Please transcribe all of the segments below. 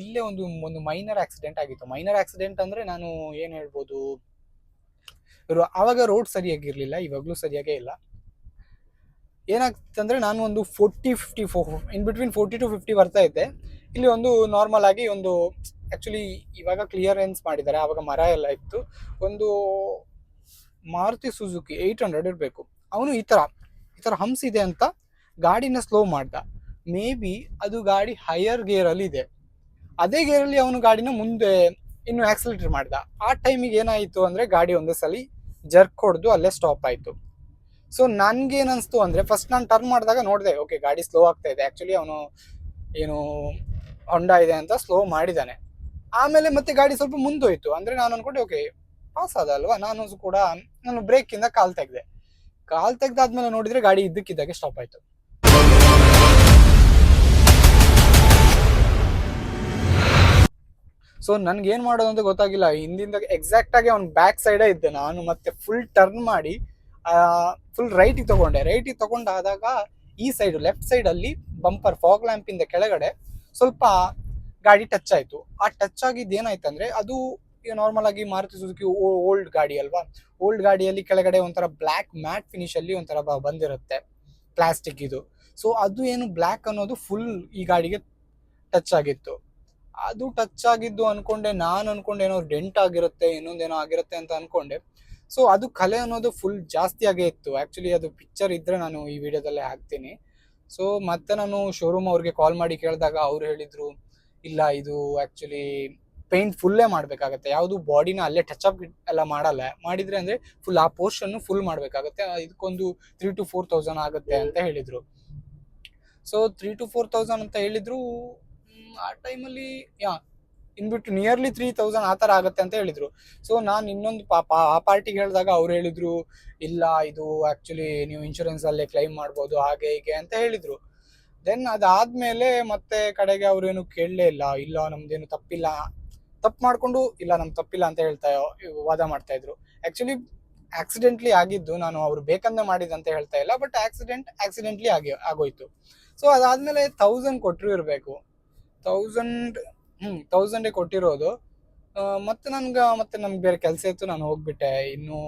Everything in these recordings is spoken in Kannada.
ಇಲ್ಲೇ ಒಂದು ಒಂದು ಮೈನರ್ ಆಕ್ಸಿಡೆಂಟ್ ಆಗಿತ್ತು. ಮೈನರ್ ಆಕ್ಸಿಡೆಂಟ್ ಅಂದ್ರೆ ನಾನು ಏನ್ ಹೇಳ್ಬೋದು ಅವಾಗ ರೋಡ್ ಸರಿಯಾಗಿರ್ಲಿಲ್ಲ, ಇವಾಗ್ಲೂ ಸರಿಯಾಗೇ ಇಲ್ಲ. ಏನಾಗ್ತಂದ್ರೆ ನಾನು ಒಂದು forty fifty flow in between forty to fifty ಬರ್ತಾ ಇದ್ದೆ. ಇಲ್ಲಿ ಒಂದು ನಾರ್ಮಲ್ ಆಗಿ ಒಂದು ಆಕ್ಚುಲಿ ಇವಾಗ ಕ್ಲಿಯರೆನ್ಸ್ ಮಾಡಿದ್ದಾರೆ, ಆವಾಗ ಮರ ಎಲ್ಲ ಇತ್ತು. ಒಂದು ಮಾರುತಿ ಸುಜುಕಿ ಏಯ್ಟ್ ಹಂಡ್ರೆಡ್ ಇರಬೇಕು. ಅವನು ಈ ಥರ ಈ ಥರ ಹಂಸ್ ಇದೆ ಅಂತ ಗಾಡಿನ ಸ್ಲೋ ಮಾಡ್ದ. ಮೇ ಬಿ ಅದು ಗಾಡಿ ಹೈಯರ್ ಗೇರಲ್ಲಿ ಇದೆ. ಅದೇ ಗೇರಲ್ಲಿ ಅವನು ಗಾಡಿನ ಮುಂದೆ ಇನ್ನು ಆಕ್ಸಿಲೇಟರ್ ಮಾಡಿದ. ಆ ಟೈಮಿಗೆ ಏನಾಯಿತು ಅಂದರೆ ಗಾಡಿ ಒಂದೇ ಸಲ ಜರ್ಕ್ ಹೊಡೆದು ಅಲ್ಲೇ ಸ್ಟಾಪ್ ಆಯಿತು. ಸೊ ನನಗೇನು ಅನಿಸ್ತು ಅಂದ್ರೆ ಫಸ್ಟ್ ನಾನು ಟರ್ನ್ ಮಾಡಿದಾಗ ನೋಡಿದೆ ಓಕೆ ಗಾಡಿ ಸ್ಲೋ ಆಗ್ತಾ ಇದೆ. ಆ್ಯಕ್ಚುಲಿ ಅವನು ಏನು ಹೊಂಡ ಇದೆ ಅಂತ ಸ್ಲೋ ಮಾಡಿದ್ದಾನೆ ಆಮೇಲೆ ಮತ್ತೆ ಗಾಡಿ ಸ್ವಲ್ಪ ಮುಂದೋಯ್ತು. ಅಂದರೆ ನಾನು ಅಂದ್ಕೊಂಡೆ ಓಕೆ ಪಾಸ್ ಆದ ಅಲ್ವಾ? ನಾನು ಕೂಡ, ನಾನು ಬ್ರೇಕಿಂದ ಕಾಲು ತೆಗೆದೆ. ಕಾಲು ತೆಗೆದಾದ್ಮೇಲೆ ನೋಡಿದ್ರೆ ಗಾಡಿ ಇದ್ದಕ್ಕಿದ್ದಾಗೆ ಸ್ಟಾಪ್ ಆಯ್ತು. ಸೊ ನನ್ಗೆ ಏನ್ ಮಾಡೋದು ಅಂತ ಗೊತ್ತಾಗಿಲ್ಲ. ಹಿಂದಿಂದ ಎಕ್ಸಾಕ್ಟ್ ಆಗಿ ಅವ್ನ ಬ್ಯಾಕ್ ಸೈಡೇ ಇದ್ದೆ ನಾನು, ಮತ್ತೆ ಫುಲ್ ಟರ್ನ್ ಮಾಡಿ ಫುಲ್ ರೈಟಿಗೆ ತಗೊಂಡೆ. ರೈಟಿಗೆ ತಗೊಂಡಾದಾಗ ಈ ಸೈಡ್ ಲೆಫ್ಟ್ ಸೈಡ್ ಅಲ್ಲಿ ಬಂಪರ್ ಫಾಗ್ ಲ್ಯಾಂಪ್ ಇಂದ ಕೆಳಗಡೆ ಸ್ವಲ್ಪ ಗಾಡಿ ಟಚ್ ಆಯ್ತು. ಆ ಟಚ್ ಆಗಿದ್ದು ಏನಾಯ್ತಂದ್ರೆ ಅದು ನಾರ್ಮಲ್ ಆಗಿ ಮಾರುತಿ ಸುಜುಕಿ ಓಲ್ಡ್ ಗಾಡಿ ಅಲ್ವಾ? ಓಲ್ಡ್ ಗಾಡಿಯಲ್ಲಿ ಕೆಳಗಡೆ ಒಂಥರ ಬ್ಲ್ಯಾಕ್ ಮ್ಯಾಟ್ ಫಿನಿಶ್ ಅಲ್ಲಿ ಒಂಥರ ಬಂದಿರುತ್ತೆ ಪ್ಲಾಸ್ಟಿಕ್ ಇದು. ಸೊ ಅದು ಏನು ಬ್ಲ್ಯಾಕ್ ಅನ್ನೋದು ಫುಲ್ ಈ ಗಾಡಿಗೆ ಟಚ್ ಆಗಿತ್ತು. ಅದು ಟಚ್ ಆಗಿದ್ದು ಅನ್ಕೊಂಡೆ, ನಾನು ಅನ್ಕೊಂಡೆ, ಏನೋ ಡೆಂಟ್ ಆಗಿರುತ್ತೆ, ಇನ್ನೊಂದೇನೋ ಆಗಿರುತ್ತೆ ಅಂತ ಅನ್ಕೊಂಡೆ. ಸೊ ಅದು ಕಲೆ ಅನ್ನೋದು ಫುಲ್ ಜಾಸ್ತಿ ಇತ್ತು. ಆ್ಯಕ್ಚುಲಿ ಅದು ಪಿಕ್ಚರ್ ಇದ್ದರೆ ನಾನು ಈ ವಿಡಿಯೋದಲ್ಲೇ ಹಾಕ್ತೀನಿ. ಸೊ ಮತ್ತೆ ನಾನು ಶೋರೂಮ್ ಅವ್ರಿಗೆ ಕಾಲ್ ಮಾಡಿ ಕೇಳಿದಾಗ ಅವ್ರು ಹೇಳಿದ್ರು, ಇಲ್ಲ, ಇದು ಆ್ಯಕ್ಚುಲಿ ಪೇಂಟ್ ಫುಲ್ಲೇ ಮಾಡ್ಬೇಕಾಗತ್ತೆ. ಯಾವುದು ಬಾಡಿನ ಅಲ್ಲೇ ಟಚ್ ಅಪ್ ಎಲ್ಲ ಮಾಡಲ್ಲ. ಮಾಡಿದ್ರೆ ಅಂದ್ರೆ ಫುಲ್ ಆ ಪೋರ್ಷನ್ ಫುಲ್ ಮಾಡ್ಬೇಕಾಗತ್ತೆ. ಇದಕ್ಕೊಂದು ತ್ರೀ ಟು ಫೋರ್ ತೌಸಂಡ್ ಆಗುತ್ತೆ ಅಂತ ಹೇಳಿದ್ರು. So three to four thousand ಅಂತ ಹೇಳಿದ್ರು ಆ ಟೈಮಲ್ಲಿ, ಯಾ ಇನ್ಬಿಟ್ಟು ನಿಯರ್ಲಿ ತ್ರೀ ತೌಸಂಡ್ ಆ ಥರ ಆಗುತ್ತೆ ಅಂತ ಹೇಳಿದ್ರು. ಸೊ ನಾನು ಇನ್ನೊಂದು ಪಾಪ, ಆ ಪಾರ್ಟಿಗೆ ಹೇಳಿದಾಗ ಅವ್ರು ಹೇಳಿದ್ರು, ಇಲ್ಲ, ಇದು ಆಕ್ಚುಲಿ ನೀವು ಇನ್ಶೂರೆನ್ಸ್ ಅಲ್ಲೇ ಕ್ಲೈಮ್ ಮಾಡ್ಬೋದು, ಹಾಗೆ ಹೀಗೆ ಅಂತ ಹೇಳಿದ್ರು. ದೆನ್ ಅದಾದಮೇಲೆ ಮತ್ತೆ ಕಡೆಗೆ ಅವ್ರೇನು ಕೇಳಲೇ ಇಲ್ಲ ಇಲ್ಲ, ನಮ್ದೇನು ತಪ್ಪಿಲ್ಲ, ತಪ್ಪು ಮಾಡ್ಕೊಂಡು, ಇಲ್ಲ ನಮ್ ತಪ್ಪಿಲ್ಲ ಅಂತ ಹೇಳ್ತಾ, ವಾದ ಮಾಡ್ತಾ ಇದ್ರು. ಆಕ್ಚುಲಿ ಆಕ್ಸಿಡೆಂಟ್ಲಿ ಆಗಿದ್ದು, ನಾನು ಅವ್ರು ಬೇಕಂದ ಮಾಡಿದಂತ ಹೇಳ್ತಾ ಇಲ್ಲ ಬಟ್ ಆಕ್ಸಿಡೆಂಟ್ ಆಕ್ಸಿಡೆಂಟ್ಲಿ ಆಗಿ, ಆಗೋಯ್ತು. ಸೊ ಅದಾದಮೇಲೆ ತೌಸಂಡ್ ಕೊಟ್ಟರು ಇರಬೇಕು. ತೌಸಂಡ್ ಹ್ಮ್ ತೌಸಂಡೇ ಕೊಟ್ಟಿರೋದು. ಮತ್ತೆ ನನ್ಗೆ, ಮತ್ತೆ ನಮ್ಗೆ ಬೇರೆ ಕೆಲಸ ಇತ್ತು, ನಾನು ಹೋಗ್ಬಿಟ್ಟೆ. ಇನ್ನು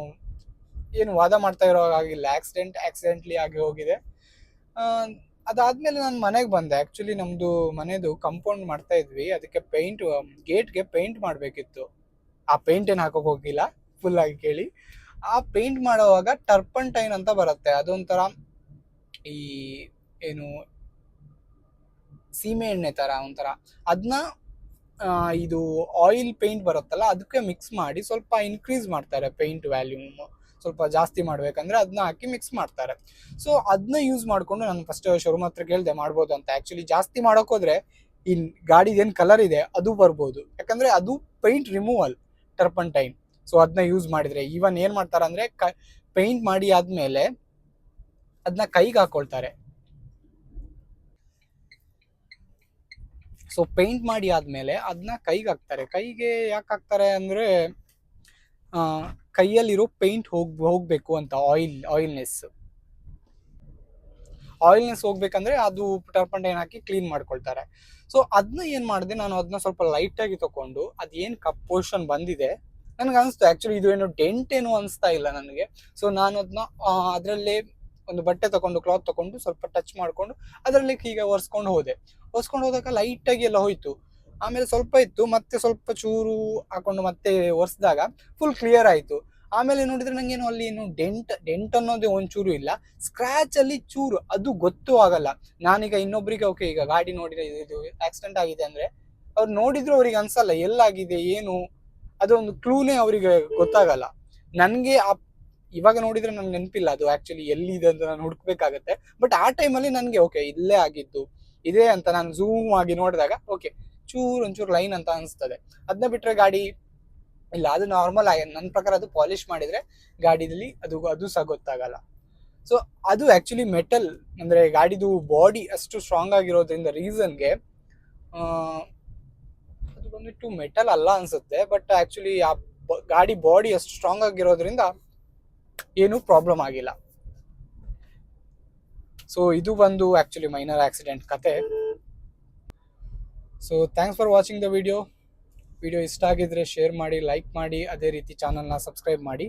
ಏನು ವಾದ ಮಾಡ್ತಾ ಇರೋ ಆಗಿಲ್ಲ ಆಕ್ಸಿಡೆಂಟ್ ಆಕ್ಸಿಡೆಂಟ್ಲಿ ಆಗಿ ಹೋಗಿದೆ. ಅದಾದ್ಮೇಲೆ ನಾನು ಮನೆಗೆ ಬಂದೆ. ಆಕ್ಚುಲಿ ನಮ್ದು ಮನೆದು ಕಂಪೌಂಡ್ ಮಾಡ್ತಾ ಇದ್ವಿ. ಅದಕ್ಕೆ ಪೇಂಟ್ ಗೇಟ್ಗೆ ಪೇಂಟ್ ಮಾಡಬೇಕಿತ್ತು. ಆ ಪೇಂಟ್ ಏನು ಹಾಕೋಕೆ ಹೋಗಿಲ್ಲ. ಫುಲ್ ಆಗಿ ಕೇಳಿ. ಆ ಪೇಂಟ್ ಟರ್ಪನ್ ಟರ್ಪಂಟೈನ್ ಅಂತ ಬರುತ್ತೆ. ಅದೊಂಥರ ಈ, ಏನು ಸೀಮೆ ಎಣ್ಣೆ ತರ ಒಂಥರ. ಅದನ್ನ ಇದು ಆಯಿಲ್ ಪೇಂಟ್ ಬರುತ್ತಲ್ಲ, ಅದಕ್ಕೆ ಮಿಕ್ಸ್ ಮಾಡಿ ಸ್ವಲ್ಪ ಇನ್ಕ್ರೀಸ್ ಮಾಡ್ತಾರೆ ಪೇಂಟ್ ವ್ಯಾಲ್ಯೂಮ್ ಸ್ವಲ್ಪ ಜಾಸ್ತಿ ಮಾಡಬೇಕಂದ್ರೆ ಅದನ್ನ ಹಾಕಿ ಮಿಕ್ಸ್ ಮಾಡ್ತಾರೆ. ಸೊ ಅದನ್ನ ಯೂಸ್ ಮಾಡಿಕೊಂಡು ನಾನು ಫಸ್ಟ್ ಶೋರೂಮ್ ಹತ್ರ ಕೇಳಿದೆ ಮಾಡ್ಬೋದು ಅಂತ. ಆ್ಯಕ್ಚುಲಿ ಜಾಸ್ತಿ ಮಾಡೋಕ್ಕೋದ್ರೆ ಈ ಗಾಡಿದ ಏನ್ ಕಲರ್ ಇದೆ, ಅದು ಬರ್ಬೋದು. ಯಾಕಂದ್ರೆ ಅದು ಪೇಂಟ್ ರಿಮೂವಲ್ ಟರ್ಪಂಟೈನ್ ಸೊ ಅದನ್ನ ಯೂಸ್ ಮಾಡಿದ್ರೆ. ಈವನ್ ಏನು ಮಾಡ್ತಾರೆ ಅಂದ್ರೆ ಪೇಂಟ್ ಮಾಡಿ ಆದ್ಮೇಲೆ ಅದನ್ನ ಕೈಗೆ ಹಾಕೊಳ್ತಾರೆ. ಸೊ ಪೇಂಟ್ ಮಾಡಿ ಆದಮೇಲೆ ಅದನ್ನ ಕೈಗೆ ಹಾಕ್ತಾರೆ. ಕೈಗೆ ಯಾಕೆ ಹಾಕ್ತಾರೆ ಅಂದ್ರೆ ಕೈಯಲ್ಲಿರೋ ಪೇಂಟ್ ಹೋಗ್, ಹೋಗಬೇಕು ಅಂತ ಆಯಿಲ್ ಆಯಿಲ್ನೆಸ್ ಆಯಿಲ್ನೆಸ್ ಹೋಗ್ಬೇಕಂದ್ರೆ ಅದು ಟರ್ಪಂಟೈನ್ ಹಾಕಿ ಕ್ಲೀನ್ ಮಾಡ್ಕೊಳ್ತಾರೆ. ಸೊ ಅದನ್ನ ಏನು ಮಾಡಿದೆ, ನಾನು ಅದನ್ನ ಸ್ವಲ್ಪ ಲೈಟ್ ಆಗಿ ತಕೊಂಡು ಅದೇನ್ ಕಪ್ ಪೋರ್ಷನ್ ಬಂದಿದೆ, ನನಗೆ ಅನಿಸ್ತು. ಆ್ಯಕ್ಚುಲಿ ಇದು ಏನು ಡೆಂಟ್ ಏನು ಅನಿಸ್ತಾ ಇಲ್ಲ ನನಗೆ. ಸೊ ನಾನು ಅದನ್ನ ಅದರಲ್ಲೇ ಒಂದು ಬಟ್ಟೆ ತಗೊಂಡು ಕ್ಲಾತ್ ತಗೊಂಡು ಸ್ವಲ್ಪ ಟಚ್ ಮಾಡ್ಕೊಂಡು ಅದರಲ್ಲಿ ಈಗ ಒರೆಸ್ಕೊಂಡು ಹೋದೆ. ಒರೆಸ್ಕೊಂಡು ಹೋದಾಗ ಲೈಟ್ ಆಗಿ ಎಲ್ಲ ಹೋಯ್ತು. ಆಮೇಲೆ ಸ್ವಲ್ಪ ಇತ್ತು, ಮತ್ತೆ ಸ್ವಲ್ಪ ಚೂರು ಹಾಕೊಂಡು ಮತ್ತೆ ಒರೆಸಿದಾಗ ಫುಲ್ ಕ್ಲಿಯರ್ ಆಯಿತು. ಆಮೇಲೆ ನೋಡಿದ್ರೆ ನಂಗೇನು ಅಲ್ಲಿ ಏನು ಡೆಂಟ್ ಡೆಂಟ್ ಅನ್ನೋದೇ ಒಂಚೂರು ಇಲ್ಲ. ಸ್ಕ್ರಾಚ್ ಅಲ್ಲಿ ಚೂರು, ಅದು ಗೊತ್ತು ಆಗಲ್ಲ. ನಾನೀಗ ಇನ್ನೊಬ್ರಿಗೆ ಓಕೆ ಈಗ ಗಾಡಿ ನೋಡಿದ್ರೆ ಇದು ಆಕ್ಸಿಡೆಂಟ್ ಆಗಿದೆ ಅಂದ್ರೆ ಅವ್ರು ನೋಡಿದ್ರು ಅವ್ರಿಗೆ ಅನ್ಸಲ್ಲ, ಎಲ್ಲಾಗಿದೆ, ಏನು? ಅದೊಂದು ಕ್ಲೂನೇ ಅವರಿಗೆ ಗೊತ್ತಾಗಲ್ಲ. ನನಗೆ ಆ ಇವಾಗ ನೋಡಿದ್ರೆ ನನ್ಗೆ ನೆನಪಿಲ್ಲ ಅದು ಆಕ್ಚುಲಿ ಎಲ್ಲಿದೆ ಅಂತ ನಾನು ಹುಡುಕ್ಬೇಕಾಗತ್ತೆ. ಬಟ್ ಆ ಟೈಮಲ್ಲಿ ನನಗೆ ಓಕೆ ಇಲ್ಲೇ ಆಗಿದ್ದು, ಇದೇ ಅಂತ ನಾನು ಝೂಮ್ ಆಗಿ ನೋಡಿದಾಗ ಓಕೆ ಚೂರು ಒಂಚೂರು ಲೈನ್ ಅಂತ ಅನಿಸ್ತದೆ. ಅದನ್ನ ಬಿಟ್ರೆ ಗಾಡಿ, ಇಲ್ಲ, ಅದು ನಾರ್ಮಲ್ ಆಗಿ ನನ್ನ ಪ್ರಕಾರ ಅದು ಪಾಲಿಶ್ ಮಾಡಿದ್ರೆ ಗಾಡಿದಲ್ಲಿ ಅದು ಅದು ಸಹ ಗೊತ್ತಾಗಲ್ಲ. ಸೊ ಅದು ಆಕ್ಚುಲಿ ಮೆಟಲ್ ಅಂದ್ರೆ ಗಾಡಿದು ಬಾಡಿ ಅಷ್ಟು ಸ್ಟ್ರಾಂಗ್ ಆಗಿರೋದ್ರಿಂದ ರೀಸನ್ಗೆ ಅದು ಬಂದ್ಬಿಟ್ಟು ಮೆಟಲ್ ಅಲ್ಲ ಅನ್ಸುತ್ತೆ ಬಟ್ ಆಕ್ಚುಲಿ ಆ ಗಾಡಿ ಬಾಡಿ ಅಷ್ಟು ಸ್ಟ್ರಾಂಗ್ ಆಗಿರೋದ್ರಿಂದ ಏನೂ ಪ್ರಾಬ್ಲಮ್ ಆಗಿಲ್ಲ. ಸೊ ಇದು ಬಂದು ಆಕ್ಚುಲಿ ಮೈನರ್ ಆಕ್ಸಿಡೆಂಟ್ ಕತೆ. So thanks for watching the video video ಇಷ್ಟ ಆಗಿದ್ರೆ ಶೇರ್ ಮಾಡಿ ಲೈಕ್ ಮಾಡಿ, ಅದೇ ರೀತಿ ಚಾನಲ್ನ ಸಬ್ಸ್ಕ್ರೈಬ್ ಮಾಡಿ.